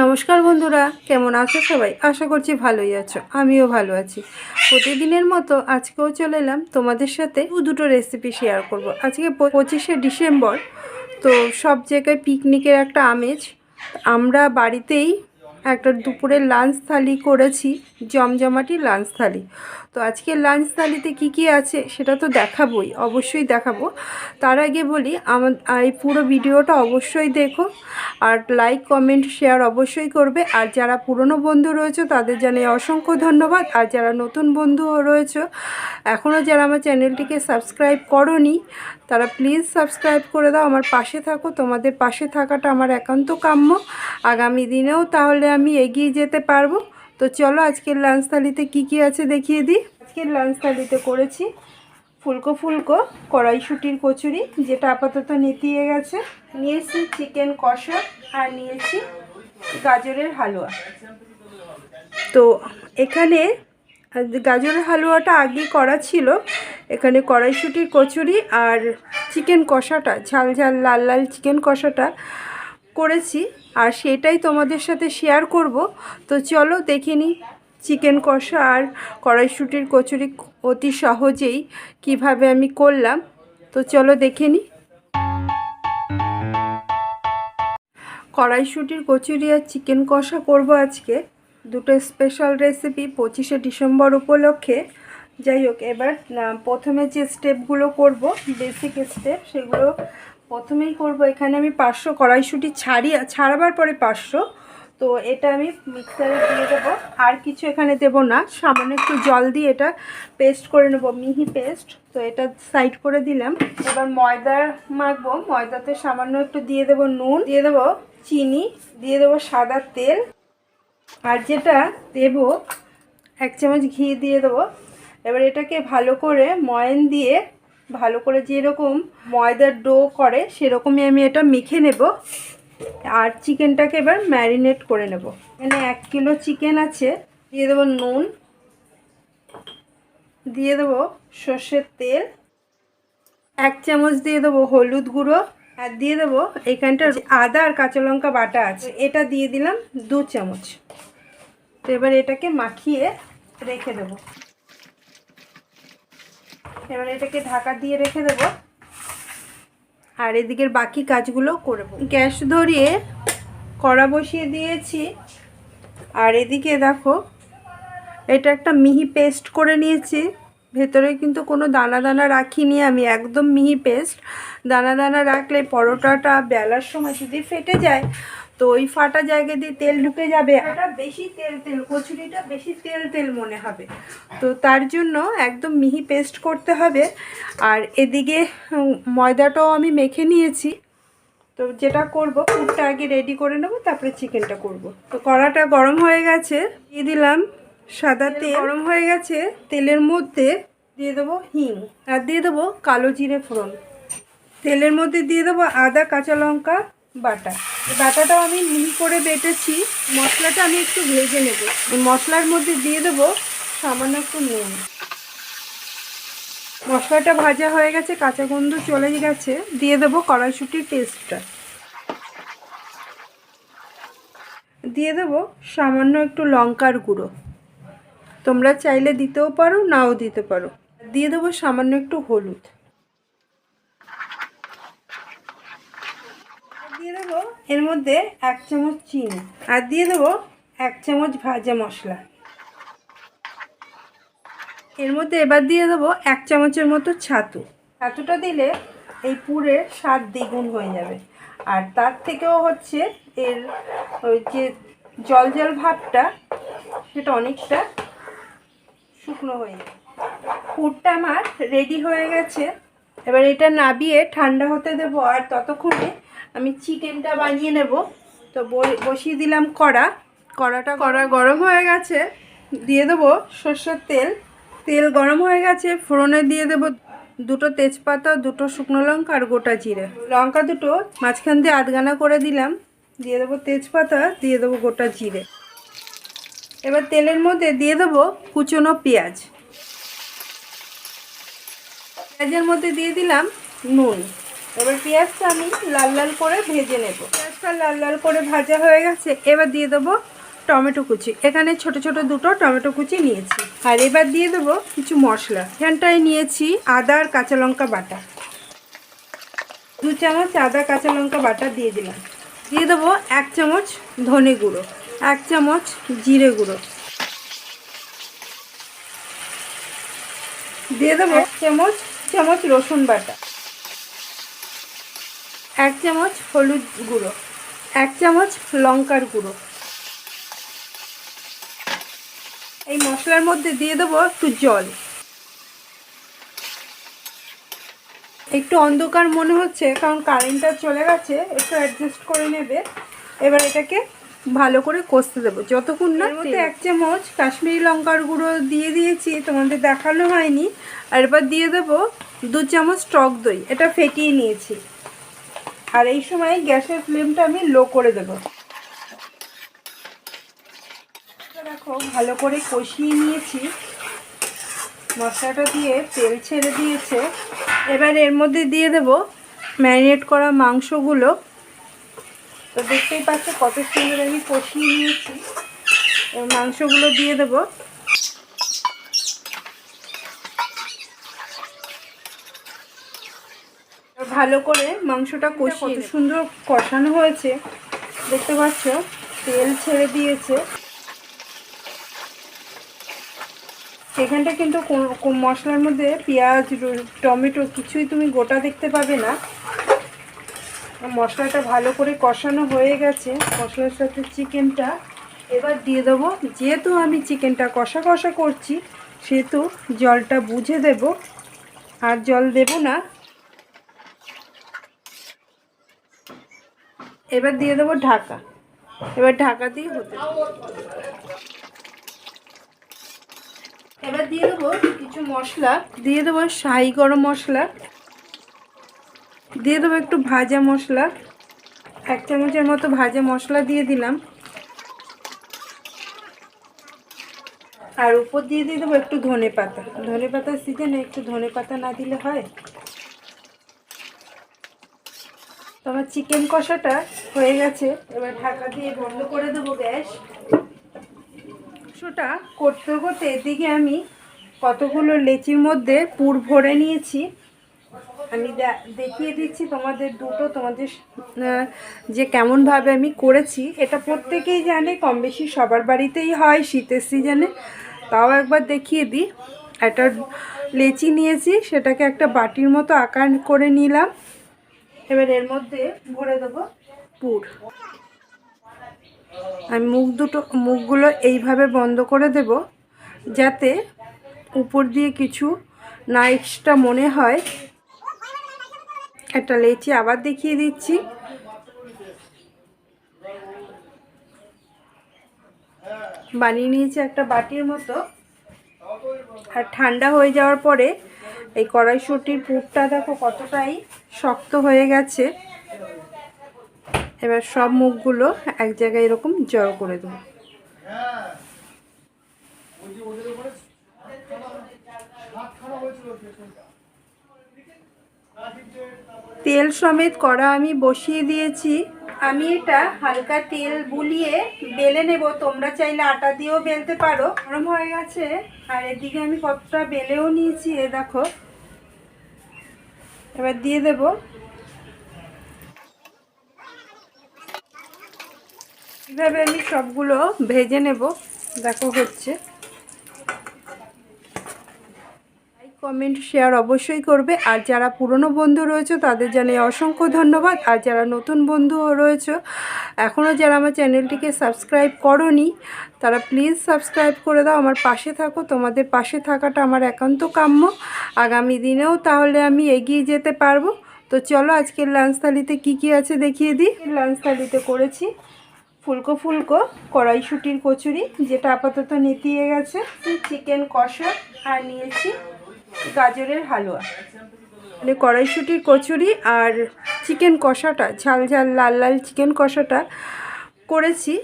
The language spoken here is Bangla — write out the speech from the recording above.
নমস্কার বন্ধুরা, কেমন আছো সবাই? আশা করছি ভালোই আছো, আমিও ভালো আছি। প্রতিদিনের মতো আজকেও চলে এলাম তোমাদের সাথে দুটো রেসিপি শেয়ার করব। আজকে পঁচিশে ডিসেম্বর, তো সব জায়গায় পিকনিকের একটা আমেজ। আমরা বাড়িতেই একটা দুপুরের লাঞ্চ থালি করেছি, জমজমাটি লাঞ্চ থালি। তো আজকে লাঞ্চ থালিতে কি কি আছে সেটা তো দেখাবই, অবশ্যই দেখাবো। তার আগে বলি আমার এই পুরো ভিডিওটা অবশ্যই দেখো, আর লাইক কমেন্ট শেয়ার অবশ্যই করবে। আর যারা পুরনো বন্ধু রয়েছে, তাদের জানাই অসংখ্য ধন্যবাদ। আর যারা নতুন বন্ধু রয়েছে এখনও যারা আমার চ্যানেলটিকে সাবস্ক্রাইব করনি, তারা প্লিজ সাবস্ক্রাইব করে দাও। আমার পাশে থাকো, তোমাদের পাশে থাকাটা আমার একান্ত কাম্য। আগামী দিনেও তাহলে আমি এগিয়ে যেতে পারব। তো চলো আজকের লাঞ্চ থালিতে কী কী আছে দেখিয়ে দিই। আজকের লাঞ্চ থালিতে করেছি ফুলকো ফুলকো, কড়াইশুটির কচুরি, যেটা আপাতত নেতিয়ে গেছে। নিয়েছি চিকেন কষা আর নিয়েছি গাজরের হালুয়া। তো এখানে গাজরের হালুয়াটা আগে করা ছিল। এখানে কড়াইশুটির কচুরি আর চিকেন কষাটা, ঝাল ঝাল, লাল লাল চিকেন কষাটা করেছি। আর সেটাই তোমাদের সাথে শেয়ার করব। তো চলো দেখে নিই চিকেন কষা আর কড়াইশুটির কচুরি অতি সহজেই কীভাবে আমি করলাম। তো চলো দেখে নিই কড়াইশুটির কচুরি আর চিকেন কষা করব আজকে। দুটো স্পেশাল রেসিপি পঁচিশে ডিসেম্বর উপলক্ষে। যাই হোক, এবার প্রথমে যে স্টেপগুলো করব বেসিক স্টেপ সেগুলো প্রথমেই করব, এখানে আমি পাঁচশো কড়াইশুটি ছাড়ি, ছাড়াবার পরে পাঁচশো। তো এটা আমি মিক্সারে দিয়ে দেবো। আর কিছু এখানে দেব না, সামান্য একটু জল দিয়ে এটা পেস্ট করে নেব, মিহি পেস্ট তো এটা সাইড করে দিলাম। এবার ময়দা মাখবো, ময়দাতে সামান্য একটু দিয়ে দেবো নুন, দিয়ে দেবো চিনি, দিয়ে দেবো সাদা তেল। আর যেটা দেব, এক চামচ ঘি দিয়ে দেবো। এবার এটাকে ভালো করে ময়ন দিয়ে ভালো করে যেরকম ময়দার ডো করে, সেরকমই আমি এটা মেখে নেব। আর চিকেনটাকে এবার ম্যারিনেট করে নেব। এখানে এক কিলো চিকেন আছে, দিয়ে দেবো নুন, দিয়ে দেবো সর্ষের তেল, এক চামচ দিয়ে দেবো হলুদ গুঁড়ো, আর দিয়ে দেবো এখানটা আদা আর কাঁচা লঙ্কা বাটা আছে। এটা দিয়ে দিলাম দু চামচ। তো এবার এটাকে মাখিয়ে রেখে দেব। এবার এটাকে ঢাকা দিয়ে রেখে দেব। আর এদিকের বাকি কাজগুলো করব গ্যাস ধরিয়ে কড়া বসিয়ে দিয়েছি। আর এদিকে দেখো, এটা একটা মিহি পেস্ট করে নিয়েছি। ভেতরে কিন্তু কোনো দানা দানা রাখিনি আমি, একদম মিহি পেস্ট। দানা দানা রাখলে পরোটাটা বেলার সময় যদি ফেটে যায় তো ওই ফাটা জায়গা দিয়ে তেল ঢুকে যাবে। এটা বেশি তেল তেল কচুরিটা বেশি তেল তেল মনে হবে। তো তার জন্য একদম মিহি পেস্ট করতে হবে। আর এদিকে ময়দাটাও আমি মেখে নিয়েছি। তো যেটা করব পুরটা আগে রেডি করে নেব তারপরে চিকেনটা করব। তো কড়াটা গরম হয়ে গেছে দিয়ে দিলাম সাদা তেল। গরম হয়ে গেছে তেলের মধ্যে দিয়ে দেবো হিং। আর দিয়ে দেবো কালো জিরে ফোড়ন। তেলের মধ্যে দিয়ে দেবো আদা কাঁচা লঙ্কা বাটা। বাটাটাও আমি মিহি করে বেটেছি। মশলাটা আমি একটু ভেজে নেব। মশলার মধ্যে দিয়ে দেবো সামান্য একটু নুন। মশলাটা ভাজা হয়ে গেছে, কাঁচা গন্ধ চলে গেছে। দিয়ে দেবো কড়াইশুটির পেস্টটা দিয়ে দেবো সামান্য একটু লঙ্কার গুঁড়ো। তোমরা চাইলে দিতেও পারো, নাও দিতে পারো। দিয়ে দেবো সামান্য একটু হলুদ দিয়ে দেবো এর মধ্যে এক চামচ চিনি আর দিয়ে দেবো এক চামচ ভাজা মশলা। এর মধ্যে এবার দিয়ে দেবো এক চামচের মতো ছাতু। ছাতুটা দিলে এই পুরের স্বাদ দ্বিগুণ হয়ে যাবে। আর তার থেকেও হচ্ছে এর ওই যে জল জল ভাবটা, সেটা অনেকটা শুকনো হয়ে যাবে। পুরটা আমার রেডি হয়ে গেছে। এবার এটা নাবিয়ে ঠান্ডা হতে দেবো আর ততক্ষণে আমি চিকেনটা বানিয়ে নেব। তো বসিয়ে দিলাম কড়া। কড়াটা কড়া গরম হয়ে গেছে। দিয়ে দেবো সর্ষের তেল। তেল গরম হয়ে গেছে, ফোড়নে দিয়ে দেবো দুটো তেজপাতা, দুটো শুকনো লঙ্কা আর গোটা জিরে। লঙ্কা দুটো মাঝখান দিয়ে আধগানা করে দিলাম। দিয়ে দেবো তেজপাতা, দিয়ে দেবো গোটা জিরে। এবার তেলের মধ্যে দিয়ে দেবো কুচনো পেঁয়াজ। পেঁয়াজের মধ্যে দিয়ে দিলাম নুন। এবার পেঁয়াজটা আমি লাল লাল করে ভেজে নেব। পেঁয়াজটা লাল লাল করে ভাজা হয়ে গেছে, এবার দিয়ে দেবো টমেটো কুচি। এখানে ছোট ছোট দুটো টমেটো কুচি নিয়েছি। আর এবার দিয়ে দেবো কিছু মশলা। এখানটায় নিয়েছি আদা আর কাঁচা লঙ্কা বাটা। দু চামচ আদা, কাঁচা লঙ্কা বাটা দিয়ে দিলাম। দিয়ে দেবো এক চামচ ধনে গুঁড়ো, এক চামচ জিরে গুঁড়ো। দিয়ে দেবো এক চামচ চামচ রসুন বাটা। এক চামচ হলুদ গুঁড়ো এক চামচ লঙ্কার গুঁড়ো। এই মশলার মধ্যে দিয়ে দেবো একটু জল। একটু অন্ধকার মনে হচ্ছে কারণ কারেন্টটা চলে গেছে একটু অ্যাডজাস্ট করে নেবে। এবার এটাকে ভালো করে কষতে দেবো। যতক্ষণ না মধ্যে এক চামচ কাশ্মীরি লঙ্কার গুঁড়ো দিয়ে দিয়েছি তোমাদের দেখানো হয়নি। আর এবার দিয়ে দেবো দু চামচ টক দই এটা ফেটিয়ে নিয়েছি। আর এই সময় গ্যাসের ফ্লেমটা আমি লো করে দেবো। দেখো, ভালো করে কষিয়ে নিয়েছি। মশলাটা দিয়ে তেল ছেড়ে দিয়েছে। এবার এর মধ্যে দিয়ে দেব ম্যারিনেট করা মাংসগুলো। তো দেখতেই পাচ্ছ কত সুন্দর আমি কষিয়ে নিয়েছি। মাংসগুলো দিয়ে দেব। ভালো করে মাংসটা কষিয়ে কত সুন্দর কষানো হয়েছে। দেখতে পাচ্ছ? তেল ছেড়ে দিয়েছে। এখানটা কিন্তু কোনো- কোনো মশলার মধ্যে পেঁয়াজ টমেটো কিছুই তুমি গোটা দেখতে পাবে না। মশলাটা ভালো করে কষানো হয়ে গেছে। মশলার সাথে চিকেনটা এবার দিয়ে দেবো। যেহেতু আমি চিকেনটা কষা কষা করছি সেহেতু জলটা বুঝে দেব। আর জল দেব না। এবার দিয়ে দেবো ঢাকা। এবার ঢাকা দিয়ে হতে। এবার দিয়ে দেবো কিছু মশলা। দিয়ে দেবো শাহি গরম মশলা। দিয়ে দেবো একটু ভাজা মশলা। এক চামচের মতো ভাজা মশলা দিয়ে দিলাম। আর উপর দিয়ে দিয়ে দেবো একটু ধনে পাতা। ধনে পাতার সিজনে একটু ধনে পাতা না দিলে হয়। আমার চিকেন কষাটা হয়ে গেছে। এবার ঢাকা দিয়ে বন্ধ করে দেবো গ্যাস। মাংসটা করতে করতে এদিকে আমি কতগুলো লেচির মধ্যে পুর ভরে নিয়েছি। আমি দেখিয়ে দিচ্ছি তোমাদের দুটো, তোমাদের যে কেমনভাবে আমি করেছি। এটা প্রত্যেকেই জানে কম বেশি সবার বাড়িতেই হয় শীতের সিজনে। তাও একবার দেখিয়ে দিই। একটা লেচি নিয়েছি, সেটাকে একটা বাটির মতো আকার করে নিলাম। এবার এর মধ্যে ভরে দেবো পুর। আমি মুখ দুটো, মুখগুলো এইভাবে বন্ধ করে দেব যাতে উপর দিয়ে কিছু না এক্সট্রা মনে হয়। একটা লেচি আবার দেখিয়ে দিচ্ছি। বানিয়ে নিয়েছি একটা বাটির মতো। আর ঠান্ডা হয়ে যাওয়ার পরে এই কড়াইশুটির পুরটা দেখো কতটাই শক্ত হয়ে গেছে। এবার সব মুখগুলো এক জায়গায় এরকম জড়ো করে দেবো। তেল সমেত কড়া আমি বসিয়ে দিয়েছি। আমি এটা হালকা তেল বুলিয়ে বেলে নেব। তোমরা চাইলে আটা দিয়েও বেলতে পারো। গরম হয়ে গেছে। আর এদিকে আমি কতটা বেলেও নিয়েছি, এ দেখো। এবার দিয়ে দেব। এভাবে আমি সবগুলো ভেজে নেব, দেখো হচ্ছে। কমেন্ট, শেয়ার অবশ্যই করবে। আর যারা পুরনো বন্ধু রয়েছে, তাদের জানিয়ে অসংখ্য ধন্যবাদ। আর যারা নতুন বন্ধু রয়েছে এখনও যারা আমার চ্যানেলটিকে সাবস্ক্রাইব করনি, তারা প্লিজ সাবস্ক্রাইব করে দাও, আমার পাশে থাকো। তোমাদের পাশে থাকাটা আমার একান্ত কাম্য। আগামী দিনেও তাহলে আমি এগিয়ে যেতে পারব। তো চলো আজকের লাঞ্চ থালিতে কী কী আছে দেখিয়ে দিই। লাঞ্চ থালিতে করেছি ফুলকো ফুলকো কড়াইশুটির কচুরি, যেটা আপাতত নেতিয়ে গেছে। চিকেন কষা আর নিয়েছি গাজরের হালুয়া। মানে কড়াইশুটির কচুরি আর চিকেন কষাটা ঝাল ঝাল লাল লাল চিকেন কষাটা করেছি।